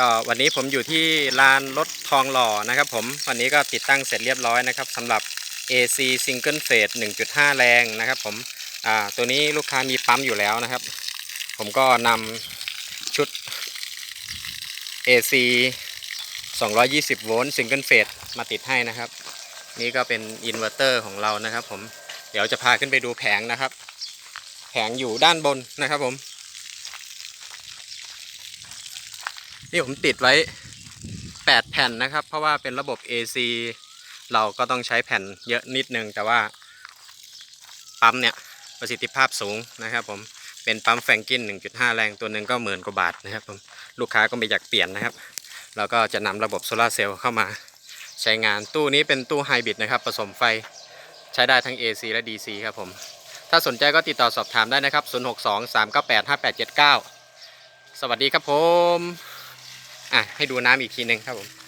ก็วันนี้ผมอยู่ที่ลานรถทองหล่อนะครับผมวันนี้ก็ติดตั้งเสร็จเรียบร้อยนะครับสำหรับ AC Single Phase 1.5 แรงนะครับผมอ่าตัวนี้ลูกค้ามีปั๊มอยู่แล้วนะครับ ผมก็นำชุด AC 220 โวลต์ Single Phase มาติดให้นะครับ นี่ก็เป็นอินเวอร์เตอร์ของเรานะครับผมเดี๋ยวจะพาขึ้นไปดูแผงนะครับ แผงอยู่ด้านบนนะครับผม นี่ผมติดไว้ 8 แผ่นนะครับ เพราะว่าเป็นระบบ AC เราก็ต้องใช้แผ่นเยอะนิดนึง แต่ว่าปั๊มเนี่ยประสิทธิภาพสูงนะครับผมเป็นปั๊มแฟรงกิน 1.5 แรงตัวหนึ่งก็หมื่นกว่าบาทนะครับผมลูกค้าก็ไม่อยากเปลี่ยนนะครับเราก็จะนำระบบโซลาเซลล์เข้ามาใช้งานตู้นี้เป็นตู้ไฮบริดนะครับผสมไฟใช้ได้ทั้ง AC และ DC ครับผมถ้าสนใจก็ติดต่อสอบถามได้นะครับ 062 398 5879 สวัสดีครับผม อะให้ดูน้ำอีกทีหนึ่งครับผม